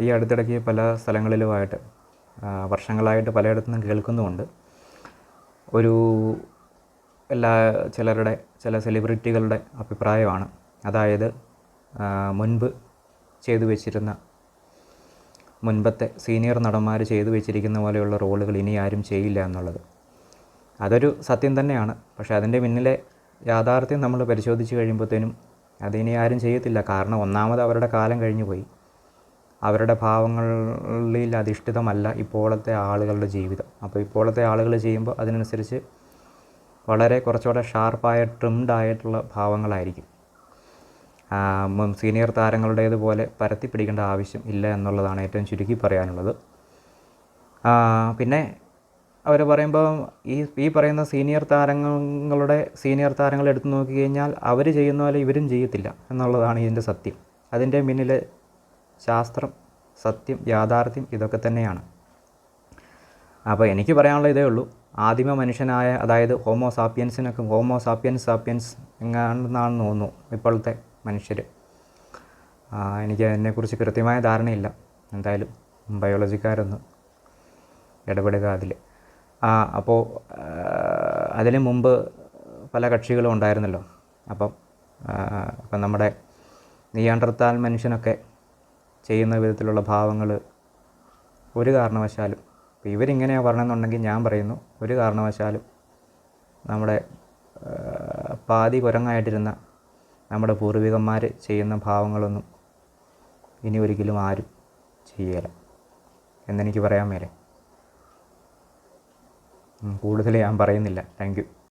ഈ അടുത്തിടയ്ക്ക് പല സ്ഥലങ്ങളിലുമായിട്ട് വർഷങ്ങളായിട്ട് പലയിടത്തുനിന്നും കേൾക്കുന്നുമുണ്ട്. ഒരു എല്ലാ ചിലരുടെ ചില സെലിബ്രിറ്റികളുടെ അഭിപ്രായമാണ്. അതായത് മുൻപ് ചെയ്തു വെച്ചിരുന്ന മുൻപത്തെ സീനിയർ നടന്മാർ ചെയ്തു വെച്ചിരിക്കുന്ന പോലെയുള്ള റോളുകൾ ഇനി ആരും ചെയ്യില്ല എന്നുള്ളത്. അതൊരു സത്യം തന്നെയാണ്. പക്ഷേ അതിന്റെ പിന്നിലെ യാഥാർത്ഥ്യം നമ്മൾ പരിശോധിച്ച് കഴിയുമ്പോഴത്തേനും അതിനി ആരും ചെയ്യത്തില്ല. കാരണം ഒന്നാമത് അവരുടെ കാലം കഴിഞ്ഞു പോയി അവരുടെ ഭാവങ്ങളിൽ അധിഷ്ഠിതമല്ല ഇപ്പോഴത്തെ ആളുകളുടെ ജീവിതം. അപ്പോൾ ഇപ്പോഴത്തെ ആളുകൾ ചെയ്യുമ്പോൾ അതിനനുസരിച്ച് വളരെ കുറച്ചുകൂടെ ഷാർപ്പായ ട്രിംഡ് ആയിട്ടുള്ള ഭാവങ്ങളായിരിക്കും. സീനിയർ താരങ്ങളുടേതുപോലെ പരത്തി പിടിക്കേണ്ട ആവശ്യം ഇല്ല എന്നുള്ളതാണ് ഏറ്റവും ചുരുക്കി പറയാനുള്ളത്. പിന്നെ അവർ പറയുമ്പോൾ ഈ ഈ പറയുന്ന സീനിയർ താരങ്ങളുടെ സീനിയർ എടുത്തു നോക്കി കഴിഞ്ഞാൽ അവർ ചെയ്യുന്ന പോലെ ഇവരും ചെയ്യത്തില്ല എന്നുള്ളതാണ് ഇതിന്റെ സത്യം. അതിന്റെ പിന്നിൽ ശാസ്ത്രം സത്യം യാഥാർത്ഥ്യം ഇതൊക്കെ തന്നെയാണ്. അപ്പോൾ എനിക്ക് പറയാനുള്ള ഇതേ ഉള്ളൂ. ആദിമ മനുഷ്യനായ അതായത് ഹോമോ സാപ്പിയൻസിനൊക്കെ ഹോമോ സാപ്പിയൻസ് സാപ്പിയൻസ് തോന്നുന്നു ഇപ്പോഴത്തെ മനുഷ്യർ എനിക്ക് അതിനെക്കുറിച്ച് കൃത്യമായ ധാരണയില്ല. എന്തായാലും ബയോളജിക്കാരൊന്ന് ഇടപെടുക അതിൽ അപ്പോൾ അതിന് മുമ്പ് പല കക്ഷികളും ഉണ്ടായിരുന്നല്ലോ. അപ്പം ഇപ്പം നമ്മുടെ നിയാണ്ടർത്താൽ മനുഷ്യനൊക്കെ ചെയ്യുന്ന വിധത്തിലുള്ള ഭാവങ്ങൾ ഒരു കാരണവശാലും ഇപ്പം ഇവരിങ്ങനെയാണ് പറഞ്ഞെന്നുണ്ടെങ്കിൽ ഞാൻ പറയുന്നു ഒരു കാരണവശാലും നമ്മുടെ പാതി കുരങ്ങായിട്ടിരുന്ന നമ്മുടെ പൂർവികന്മാർ ചെയ്യുന്ന ഭാവങ്ങളൊന്നും ഇനി ഒരിക്കലും ആരും ചെയ്യല. എന്നെനിക്ക് പറയാൻ മേലെ. കൂടുതൽ ഞാൻ പറയുന്നില്ല. താങ്ക്